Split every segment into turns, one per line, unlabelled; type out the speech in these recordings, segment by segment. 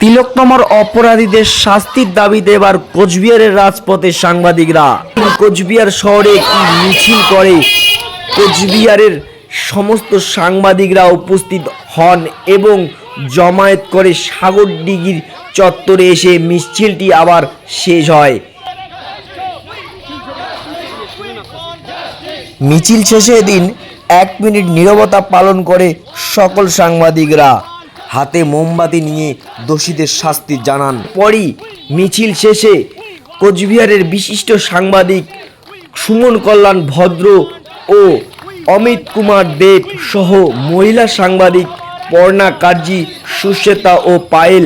তিলকনমর অপরাধীদের শাস্তির দাবিতে এবার কোচবিহারের রাজপথে সাংবাদিকরা। কোচবিহার শহরে একটি মিছিল করে। কোচবিহারের সমস্ত সাংবাদিকরা উপস্থিত হন এবং জমায়েত করে সাগরডিগির চত্বরে এসে মিছিলটি আবার শেষ হয়। মিছিল শেষে দিন এক মিনিট নীরবতা পালন করে সকল সাংবাদিকরা। হাতে মোমবাতি নিয়ে দোষীদের শাস্তি জানান। পরই মিছিল শেষে কোচবিহারের বিশিষ্ট সাংবাদিক সুমন কল্যাণ ভদ্র ও অমিত কুমার দেব সহ মহিলা সাংবাদিক পর্ণা কার্জি সুশ্বেতা ও পায়েল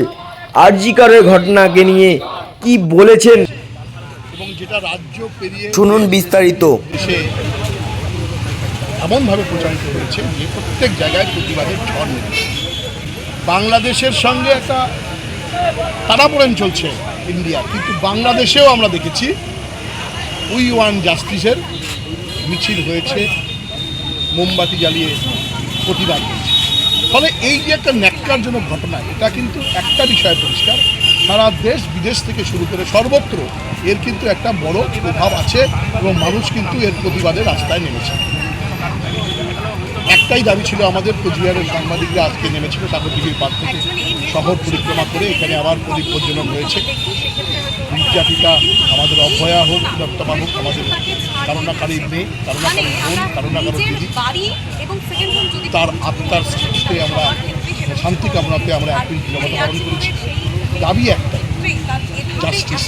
আরজিকারের ঘটনাকে নিয়ে কি বলেছেন?
এবং যেটা রাজ্য পেরিয়ে
শুনুন বিস্তারিত।
এমনভাবে প্রচারিত হয়েছে যে প্রত্যেক জায়গায় প্রতিবাদের ঝড় নেমেছে। বাংলাদেশের সঙ্গে একটা টানাপোড়েন চলছে ইন্ডিয়া। কিন্তু বাংলাদেশেও আমরা দেখেছি উই ওয়ান জাস্টিসের মিছিল হয়েছে, মোমবাতি জ্বালিয়ে প্রতিবাদ হয়েছে। ফলে এই যে একটা ন্যাক্কারজনক ঘটনা, এটা কিন্তু একটা বিষয় পরিষ্কার, সারা দেশ বিদেশ থেকে শুরু করে সর্বত্র এর কিন্তু একটা বড় প্রভাব আছে এবং মানুষ কিন্তু এর প্রতিবাদে রাস্তায় নেমেছে। একটাই দাবি ছিল আমাদের কোচবিহারের সাংবাদিকরা আজকে নেমেছিল সাগরদিঘির পার থেকে। শহর পরিক্রমা করে এখানে আবার প্রদীপ প্রজ্বলন হয়েছে। নির্যাতিতা আমাদের অভয়া হোক তিলোত্তমা হোক, আমাদের কারণাকারীর মেয়ে কারণাকারীর বোন কারণাকারীর দিদি, তার আত্মার সৃষ্টিতে আমরা, শান্তি কামনাতে আমরা একই জগতে পালন করেছি। দাবি একটা জাস্টিস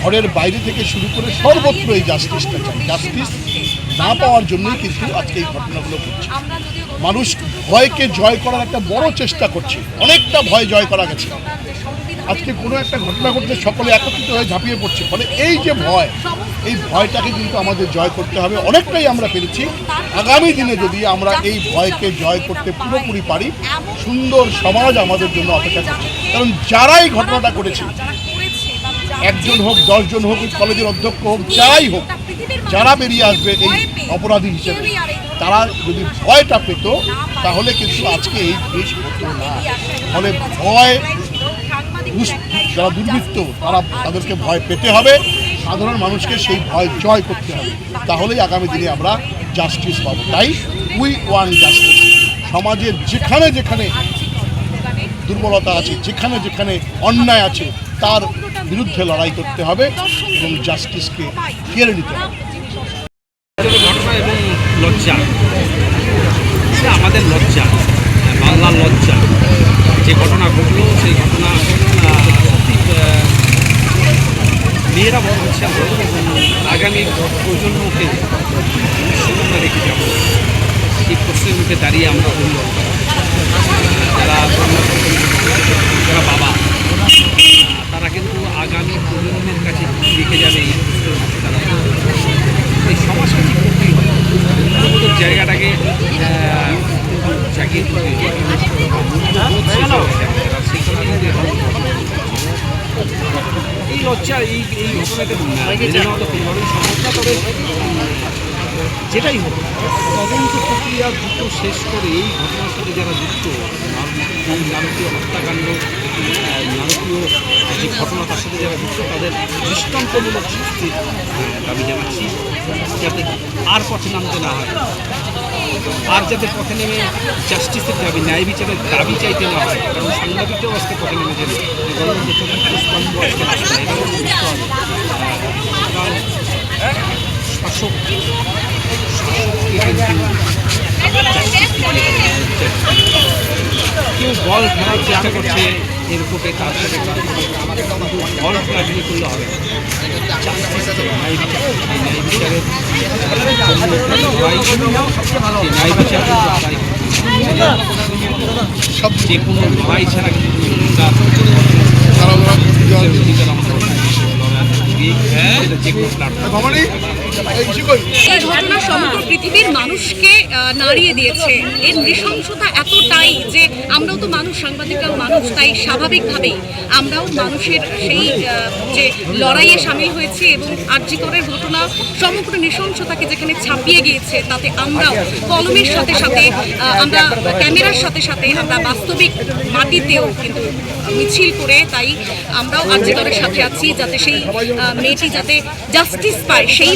ঘরের বাইরে থেকে শুরু করে সর্বত্র এই জাস্টিসটা চাই। জাস্টিস না পাওয়ার জন্যই কিন্তু আজকে এই ঘটনাগুলো ঘটছে। মানুষ ভয়কে জয় করার একটা বড় চেষ্টা করছে। অনেকটা ভয় জয় করা গেছে। আজকে কোনো একটা ঘটনা ঘটলে সকলে একত্রিত হয়ে ঝাঁপিয়ে পড়ছে। ফলে এই যে ভয়, এই ভয়টাকে কিন্তু আমাদের জয় করতে হবে। অনেকটাই আমরা পেরেছি। আগামী দিনে যদি আমরা এই ভয়কে জয় করতে পুরোপুরি পারি, সুন্দর সমাজ আমাদের জন্য অপেক্ষা করছে। কারণ যারা এই ঘটনাটা করেছে, একজন হোক, দশজন হোক, কলেজের অধ্যক্ষ হোক, যারাই হোক যারা বেরিয়ে আসবে এই অপরাধী হিসেবে তারা যদি ভয়টা পেত তাহলে কিন্তু আজকে এই দেশ হতো না। ফলে ভয় যারা দুর্বৃত্ত তারা তাদেরকে ভয় পেতে হবে। সাধারণ মানুষকে সেই ভয় জয় করতে হবে। তাহলেই আগামী দিনে আমরা জাস্টিস পাবো। তাই উই ওয়ান জাস্টিস সমাজের যেখানে যেখানে দুর্বলতা আছে যেখানে যেখানে অন্যায় আছে তার বিরুদ্ধে লড়াই করতে হবে এবং জাস্টিসকে কেড়ে নিতে হবে।
ঘটনা এবং লজ্জা। আমাদের লজ্জা, বাংলার লজ্জা। যে ঘটনা ঘটলো, সেই ঘটনা মেয়েরা বড় হচ্ছে আগামী প্রজন্মকে ভবিষ্যৎ রেখে যাব। এই প্রশ্নের মুখে দাঁড়িয়ে আমরা অভিযোগ যারা যারা বাবা তারা কিন্তু আগামী প্রজন্মের কাছে কি রেখে যাবে এই প্রশ্নের মুখে তারা এই সমাজকে ঠিক করতেই হবে মূল্যবোধের জায়গাটাকে আহ, জাগিয়ে তুলতে হবে মূল্যবোধ শেষ হয়ে গেছে আমাদের, আর সেই কারণে কিন্তু এখন এই লজ্জা এই এই ঘটনাতে সম্ভব তবে যেটাই হোক। তদন্ত প্রক্রিয়া দ্রুত শেষ করে এই ঘটনার সাথে যারা যুক্ত এই নারকীয় হত্যাকাণ্ড নারকীয় যে ঘটনা তার সাথে যারা যুক্ত, তাদের দৃষ্টান্তমূলক শাস্তির দাবি জানাচ্ছি। যাতে আর পথে নামতে না হয়। আর যাতে পথে নেমে জাস্টিসের দাবি, ন্যায় বিচারের দাবি চাইতে না হয়। কারণ সাংবাদিকরাও আজকে পথে নেমেছেন। গণতন্ত্র স্তম্ভ আজকে রাস্তায় এটাও বুঝতে হবে আহ, কারণ শাসক শাসককে কেউ বল খেলার চেষ্টা করছে এর বুকে তার সাথে বল খেলা দিয়ে করলে হবে। ন্যায় বিচারের ন্যায় বিচার।
সব
যে কোনো লড়াই ছাড়া কিন্তু তার লড়াই যে কোনো প্ল্যাটফর্ম
এই ঘটনা সমগ্র পৃথিবীর মানুষকে নাড়িয়ে দিয়েছে। এর নৃশংসতা এতটাই যে আমরাও তো মানুষ, সাংবাদিকরাও মানুষ, তাই স্বাভাবিকভাবেই আমরাও মানুষের সেই যে লড়াইয়ে সামিল হয়েছে এবং আর্যিকরের ঘটনা সমগ্র নৃশংসতাকে যেখানে ছাপিয়ে গিয়েছে, তাতে আমরাও কলমের সাথে সাথে আমরা ক্যামেরার সাথে সাথে, আমরা বাস্তবিক মাটিতেও কিন্তু মিছিল করে তাই আমরাও আর্যিকরের সাথে আছি, যাতে সেই মেয়েটি যাতে জাস্টিস পায়, সেই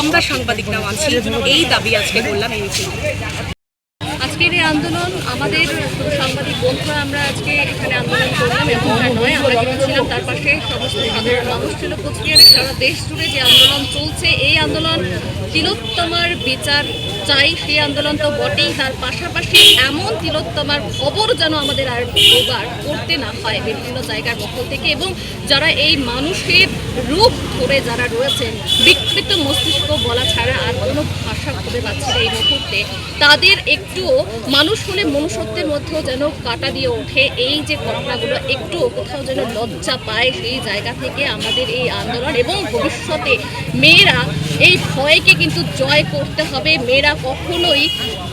আমরা সাংবাদিকরাও আছি। এই দাবি আজকে করলাম এই মিছিল আজকের এই আন্দোলন আমাদের সাংবাদিক বন্ধুরা আমরা আজকে এখানে আন্দোলন করলাম এমনটা নয়, আমরা যেখানে ছিলাম তার পাশে সমস্ত সাধারণ মানুষ ছিল। সারা দেশ জুড়ে যে আন্দোলন চলছে, এই আন্দোলন তিলোত্তমার বিচার চাই। সেই আন্দোলন তো বটেই, তার পাশাপাশি এমন তিলোত্তমার খবর যেন আমাদের আর দুবার করতে না হয় বিভিন্ন জায়গার পক্ষ থেকে। এবং যারা এই মানুষের রূপ ধরে যারা রয়েছেন বিকৃত মস্তিষ্ক বলা ছাড়া আর কোনো ভাষা খুঁজে পাচ্ছে এই মুহূর্তে। তাদের একটুও মানুষ হলে মনুষ্যত্বের মধ্যেও যেন কাটা দিয়ে ওঠে, এই যে ঘটনাগুলো একটু কোথাও যেন লজ্জা পায় সেই জায়গা থেকে আমাদের এই আন্দোলন এবং ভবিষ্যতে মেয়েরা এই ভয়কে কিন্তু জয় করতে হবে। মেয়েরা কখনোই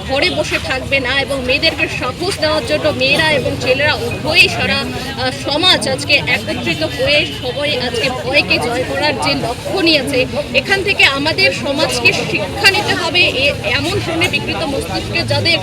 ঘরে বসে থাকবে না এবং মেয়েদেরকে সাহস দেওয়ার জন্য মেয়েরা এবং ছেলেরা উভয়ই সারা সমাজ আজকে একত্রিত হয়ে সবাই আজকে ভয়কে জয় করার যে লক্ষ্য নিয়েছে এখান থেকে আমাদের সমাজকে শিক্ষা নিতে হবে। এমন ধরনের বিকৃত মস্তিষ্কে যাদের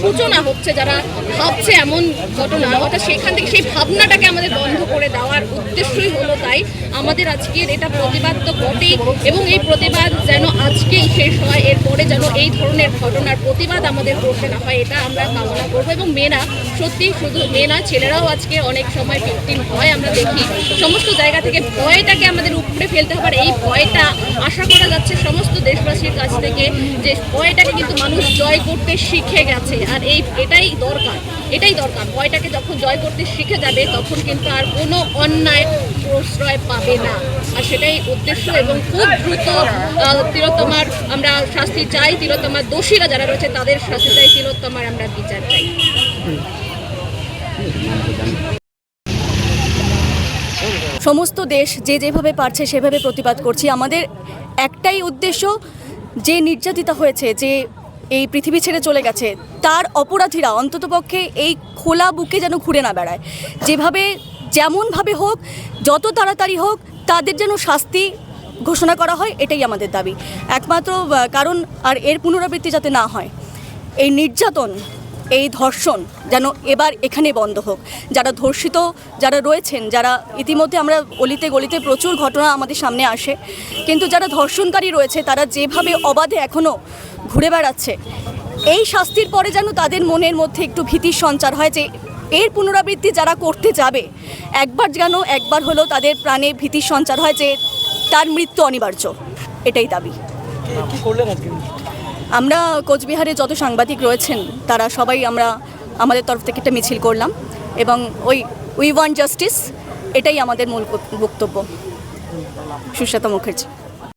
সূচনা হচ্ছে যারা ভাবছে এমন ঘটনা। অর্থাৎ সেখান থেকে সেই ভাবনাটাকে আমাদের বন্ধ করে দেওয়ার উদ্দেশ্যই হলো তাই। আমাদের আজকের এটা প্রতিবাদ তো বটেই এবং এই প্রতিবাদ যেন আজকেই শেষ হয়, এরপরে যেন এই ধরনের ঘটনার প্রতিবাদ আমাদের করতে না হয়, এটা আমরা কামনা করব। এবং মেয়েরা, সত্যি শুধু মেয়ে না ছেলেরাও আজকে অনেক সময় ভিকটিম হয়, আমরা দেখি। সমস্ত জায়গা থেকে ভয়টাকে আমাদের উপরে ফেলতে হবে, আর এই ভয়টা আশা করা যাচ্ছে সমস্ত দেশবাসীর কাছ থেকে যে ভয়টাকে কিন্তু মানুষ জয় করতে শিখে গেছে, আর এই এটাই দরকার। এটাই দরকার। ভয়টাকে যখন জয় করতে শিখে যাবে, তখন কিন্তু আর কোনো অন্যায় প্রশ্রয় পাবে না। আর সেটাই উদ্দেশ্য এবং খুব দ্রুত তিলোত্তমার আমরা শাস্তি চাই। তিলোত্তমার দোষীরা যারা রয়েছে, তাদের শাস্তি চাই। তিলোত্তমার আমরা বিচার চাই।
সমস্ত দেশ যে যেভাবে পারছে, সেভাবে প্রতিবাদ করছি। আমাদের একটাই উদ্দেশ্য, যে নির্যাতিতা হয়েছে, যে এই পৃথিবী ছেড়ে চলে গেছে, তার অপরাধীরা অন্ততপক্ষে এই খোলা বুকে যেন ঘুরে না বেড়ায়। যেভাবে, যেমনভাবে হোক, যত তাড়াতাড়ি হোক, তাদের যেন শাস্তি ঘোষণা করা হয়, এটাই আমাদের দাবি। একমাত্র কারণ আর এর পুনরাবৃত্তি যাতে না হয়। এই নির্যাতন এই ধর্ষণ যেন এবার এখানে বন্ধ হোক। যারা ধর্ষিত, যারা রয়েছেন, যারা ইতিমধ্যে আমরা অলিতে গলিতে প্রচুর ঘটনা আমাদের সামনে আসে, কিন্তু যারা ধর্ষণকারী রয়েছে, তারা যেভাবে অবাধে এখনও ঘুরে বেড়াচ্ছে, এই শাস্তির পরে যেন তাদের মনের মধ্যে একটু ভীতির সঞ্চার হয় যে এর পুনরাবৃত্তি যারা করতে যাবে, একবার যেন একবার হলেও তাদের প্রাণে ভীতির সঞ্চার হয় যে তার মৃত্যু অনিবার্য। এটাই দাবি। আমরা কোচবিহারে যত সাংবাদিক রয়েছেন, তারা সবাই আমরা আমাদের তরফ থেকে একটা মিছিল করলাম এবং ওই উই ওয়ান্ট জাস্টিস, এটাই আমাদের মূল বক্তব্য। সুস্বাতা মুখার্জি।